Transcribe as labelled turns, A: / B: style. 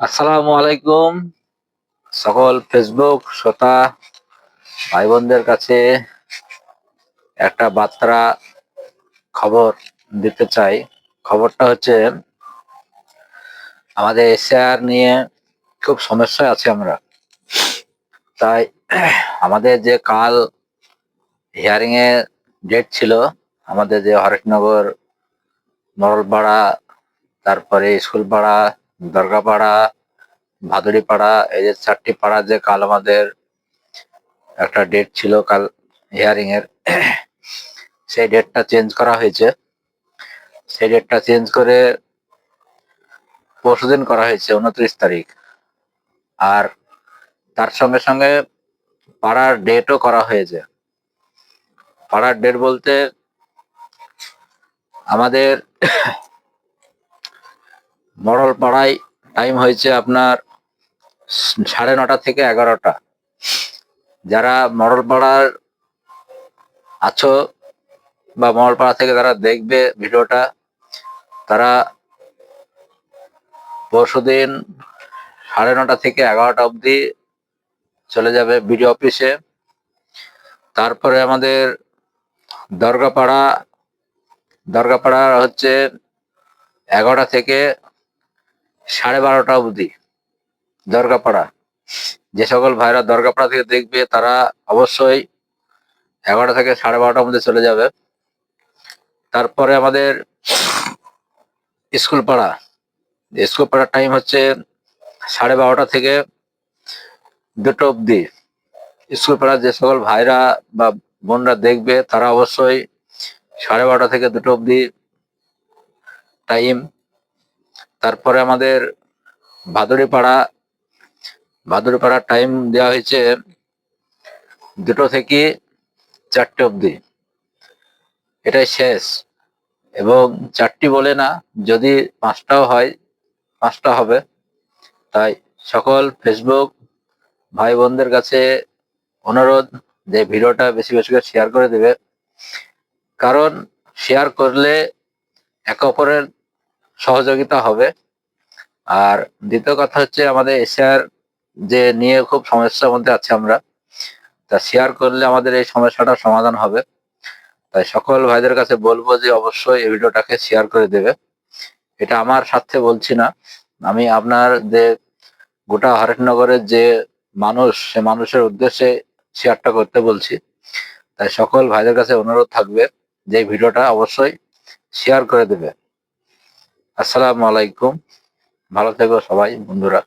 A: আসসালামু আলাইকুম সকল ফেসবুক শ্রোতা ভাই বোনদের কাছে একটা বার্তা খবর দিতে চাই। খবরটা হচ্ছে, আমাদের এসআর নিয়ে খুব সমস্যায় আছি আমরা। তাই আমাদের যে কাল হিয়ারিং এর ডেট ছিল, আমাদের যে হরেকনগর মরলপাড়া তারপরে স্কুল পাড়া দরগাপাড়া ভাদুড়ি পাড়া এই যে চারটি পাড়া যে কাল আমাদের একটা ডেট ছিল কাল হিয়ারিং এর, সেই ডেটটা চেঞ্জ করা হয়েছে। সেই ডেটটা চেঞ্জ করে পরশুদিন করা হয়েছে, উনত্রিশ তারিখ। আর তার সঙ্গে সঙ্গে পাড়ার ডেটও করা হয়েছে। পাড়ার ডেট বলতে আমাদের মরল পাড়ায় টাইম হয়েছে আপনার সাড়ে নটা থেকে এগারোটা। যারা মরল পাড়ার আছো বা মরল পাড়া থেকে যারা দেখবে ভিডিওটা, তারা পরশুদিন সাড়ে নটা থেকে এগারোটা অবধি চলে যাবে বিডিও অফিসে। তারপরে আমাদের দরগাপাড়া দরগাপাড়া হচ্ছে এগারোটা থেকে সাড়ে বারোটা অবধি দরগাপাড়া। যে সকল ভাইরা দরগাপাড়া থেকে দেখবে, তারা অবশ্যই এগারোটা থেকে সাড়ে বারোটার মধ্যে চলে যাবে। তারপরে আমাদের স্কুল পাড়া স্কুল পাড়ার টাইম হচ্ছে সাড়ে বারোটা থেকে দুটো অবধি। স্কুল পাড়ার যে সকল ভাইরা বা বোনরা দেখবে, তারা অবশ্যই সাড়ে বারোটা থেকে দুটো অবধি টাইম তারপরে আমাদের ভাদুড়ি পাড়া ভাদুড়ি পাড়ার টাইম দেওয়া হয়েছে দুটো থেকে চারটে অবধি। এটাই শেষ। এবং চারটি বলে না, যদি পাঁচটাও হয়, পাঁচটা হবে। তাই সকল ফেসবুক ভাই বোনদের কাছে অনুরোধ যে ভিডিওটা বেশি বেশি করে শেয়ার করে দেবে। কারণ শেয়ার করলে একে অপরের সহযোগিতা হবে। আর দ্বিতীয় কথা হচ্ছে আমাদের এশিয়ার যে নিয়ে খুব সমস্যার মধ্যে আছে আমরা, তা শেয়ার করলে আমাদের এই সমস্যাটার সমাধান হবে। তাই সকল ভাইদের কাছে বলব যে অবশ্যই এই ভিডিওটাকে শেয়ার করে দেবে। এটা আমার স্বার্থে বলছি না। আমি আপনার যে গোটা হরেকনগরের যে মানুষ, সে মানুষের উদ্দেশ্যে শেয়ারটা করতে বলছি। তাই সকল ভাইদের কাছে অনুরোধ থাকবে যে ভিডিওটা অবশ্যই শেয়ার করে দেবে। আসসালামু আলাইকুম। ভালো থেকো সবাই বন্ধুরা।